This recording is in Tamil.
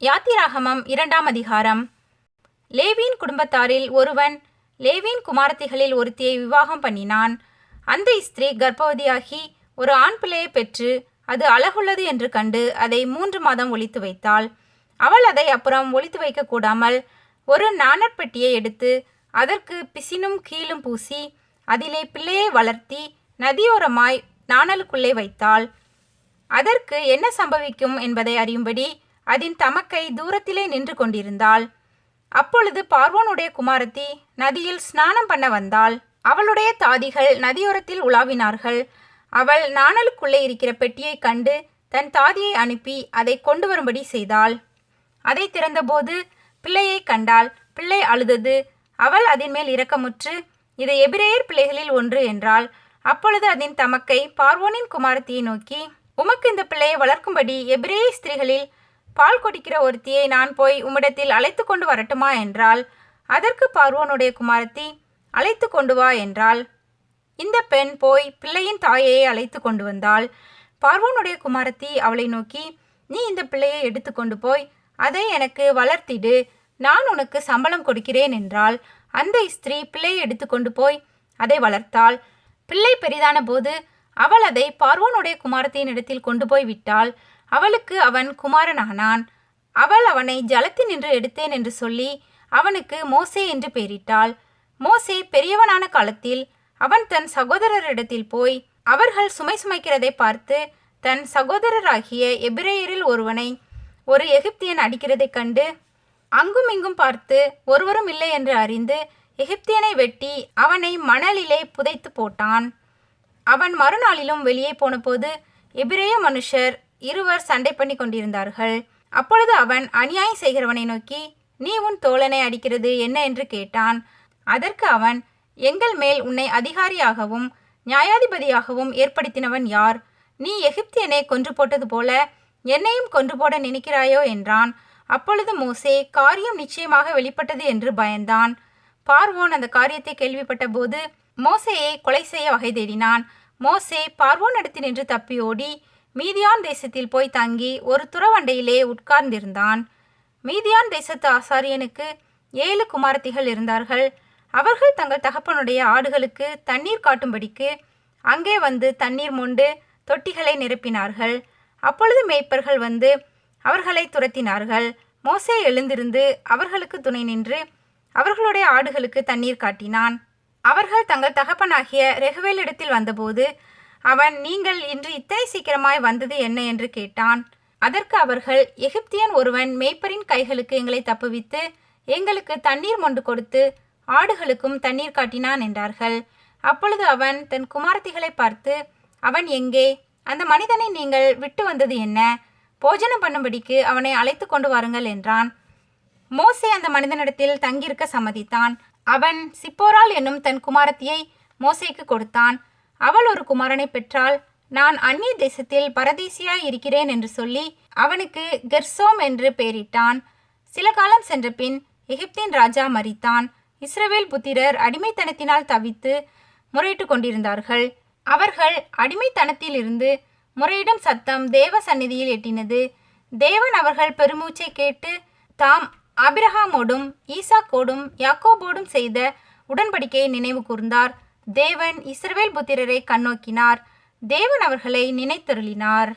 யாத்திராகமம் இரண்டாம் அதிகாரம். லேவியின் குடும்பத்தாரில் ஒருவன் லேவியின் குமாரத்திகளில் ஒருத்தியை விவாகம் பண்ணினான். அந்த ஸ்திரீ கர்ப்பவதியாகி ஒரு ஆண் பிள்ளையை பெற்று அது அழகுள்ளது என்று கண்டு அதை மூன்று மாதம் ஒழித்து வைத்தாள். அவள் அதை அப்புறம் ஒழித்து வைக்க கூடாமல் ஒரு நாணற்பெட்டியை எடுத்து அதற்கு பிசினும் கீழும் பூசி அதிலே பிள்ளையை வளர்த்தி நதியோரமாய் நாணலுக்குள்ளே வைத்தாள். அதற்கு என்ன சம்பவிக்கும் என்பதை அறியும்படி அதன் தமக்கை தூரத்திலே நின்று கொண்டிருந்தாள். அப்பொழுது பார்வோனுடைய குமாரத்தி நதியில் ஸ்நானம் பண்ண வந்தாள். அவளுடைய தாதிகள் நதியோரத்தில் உலாவினார்கள். அவள் நாணலுக்குள்ளே இருக்கிற பெட்டியை கண்டு தன் தாதியை அனுப்பி அதை கொண்டு வரும்படி செய்தாள். அதை திறந்தபோது பிள்ளையை கண்டாள். பிள்ளை அழுதது. அவள் அதன் மேல் இரக்கமுற்று இது எபிரேயர் பிள்ளைகளில் ஒன்று என்றாள். அப்பொழுது அதன் தமக்கை பார்வோனின் குமாரத்தியை நோக்கி உமக்கு இந்த பிள்ளையை வளர்க்கும்படி எபிரேய ஸ்திரீகளில் பால் குடிக்கிற ஒருத்தியை நான் போய் உம்மிடத்தில் அழைத்து கொண்டு வரட்டுமா என்றாள் அதற்கு பார்வோனுடைய குமாரத்தி அழைத்து கொண்டு வா என்றாள் இந்த பெண் போய் பிள்ளையின் தாயை அழைத்து கொண்டு வந்தாள் பார்வோனுடைய குமாரத்தி அவளை நோக்கி நீ இந்த பிள்ளையை எடுத்துக்கொண்டு போய் அதை எனக்கு வளர்த்திடு நான் உனக்கு சம்பளம் கொடுக்கிறேன் என்றால் அந்த ஸ்திரீ பிள்ளையை எடுத்துக்கொண்டு போய் அதை வளர்த்தாள் பிள்ளை பெரிதான போது அவள் அதை பார்வோனுடைய குமாரத்தின் இடத்தில் கொண்டு போய் விட்டாள் அவளுக்கு அவன் குமாரனானான். அவள் அவனை ஜலத்தினின்று எடுத்தேன் என்று சொல்லி அவனுக்கு மோசே என்று பெயரிட்டாள். மோசே பெரியவனான காலத்தில் அவன் தன் சகோதரரிடத்தில் போய் அவர்கள் சுமை சுமைக்கிறதை பார்த்து தன் சகோதரராகிய எபிரேயரில் ஒருவனை ஒரு எகிப்தியன் அடிக்கிறதைக் கண்டு அங்கும் இங்கும் பார்த்து ஒருவரும் இல்லை என்று அறிந்து எகிப்தியனை வெட்டி அவனை மணலிலே புதைத்து போட்டான். அவன் மறுநாளிலும் வெளியே போனபோது எபிரேய மனுஷர் இருவர் சண்டை பண்ணி கொண்டிருந்தார்கள். அப்பொழுது அவன் அநியாயம் செய்கிறவனை நோக்கி நீ உன் தோழனை அடிக்கிறது என்ன என்று கேட்டான். அதற்கு அவன் எங்கள் மேல் உன்னை அதிகாரியாகவும் நியாயாதிபதியாகவும் ஏற்படுத்தினவன் யார்? நீ எகிப்தியனை கொன்று போட்டது போல என்னையும் கொன்று போட நினைக்கிறாயோ? என்றான். அப்பொழுது மோசே காரியம் நிச்சயமாக வெளிப்பட்டது என்று பயந்தான். பார்வோன் அந்த காரியத்தை கேள்விப்பட்ட போது மோசையை கொலை செய்ய வகை தேடினான். மோசே பார்வோன் இடத்தில் நின்று தப்பி ஓடி மீதியான் தேசத்தில் போய் தங்கி ஒரு துறவண்டையிலே உட்கார்ந்திருந்தான். மீதியான் தேசத்து ஆசாரியனுக்கு ஏழு குமாரத்திகள் இருந்தார்கள். அவர்கள் தங்கள் தகப்பனுடைய ஆடுகளுக்கு தண்ணீர் காட்டும்படிக்கு அங்கே வந்து தண்ணீர் மொண்டு தொட்டிகளை நிரப்பினார்கள். அப்பொழுது மேய்ப்பர்கள் வந்து அவர்களை துரத்தினார்கள். மோசே எழுந்திருந்து அவர்களுக்கு துணை நின்று அவர்களுடைய ஆடுகளுக்கு தண்ணீர் காட்டினான். அவர்கள் தங்கள் தகப்பனாகிய ரெகுவேலிடத்தில் வந்தபோது அவன் நீங்கள் இன்று இத்தனை சீக்கிரமாய் வந்தது என்ன? என்று கேட்டான். அதற்கு அவர்கள் எகிப்தியன் ஒருவன் மேய்ப்பரின் கைகளுக்கு எங்களை தப்புவித்து எங்களுக்கு தண்ணீர் மொண்டு கொடுத்து ஆடுகளுக்கும் தண்ணீர் காட்டினான் என்றார்கள். அப்பொழுது அவன் தன் குமாரத்திகளை பார்த்து அவன் எங்கே? அந்த மனிதனை நீங்கள் விட்டு வந்தது என்ன? போஜனம் பண்ணும்படிக்கு அவனை அழைத்து கொண்டு வாருங்கள் என்றான். மோசே அந்த மனிதனிடத்தில் தங்கியிருக்க சம்மதித்தான். அவன் சிப்போரால் என்னும் தன் குமாரத்தியை மோசேக்கு கொடுத்தான். அவள் ஒரு குமாரனை பெற்றால் நான் அந்நிய தேசத்தில் பரதேசியாய் இருக்கிறேன் என்று சொல்லி அவனுக்கு கெர்சோம் என்று பெயரிட்டான். சில காலம் சென்ற பின் எகிப்தின் ராஜா மறித்தான் இஸ்ரவேல் புத்திரர் அடிமைத்தனத்தினால் தவித்து முறையிட்டு கொண்டிருந்தார்கள். அவர்கள் அடிமைத்தனத்திலிருந்து முறையிடும் சத்தம் தேவ சந்நிதியில் எட்டினது. தேவன் அவர்கள் பெருமூச்சை கேட்டு தாம் அபிரஹாமோடும் ஈசாக்கோடும் யாக்கோபோடும் செய்த உடன்படிக்கையை நினைவு கூர்ந்தார். தேவன் இஸ்ரவேல் புத்திரரை கண்ணோக்கினார். தேவன் அவர்களை நினைத்தருளினார்.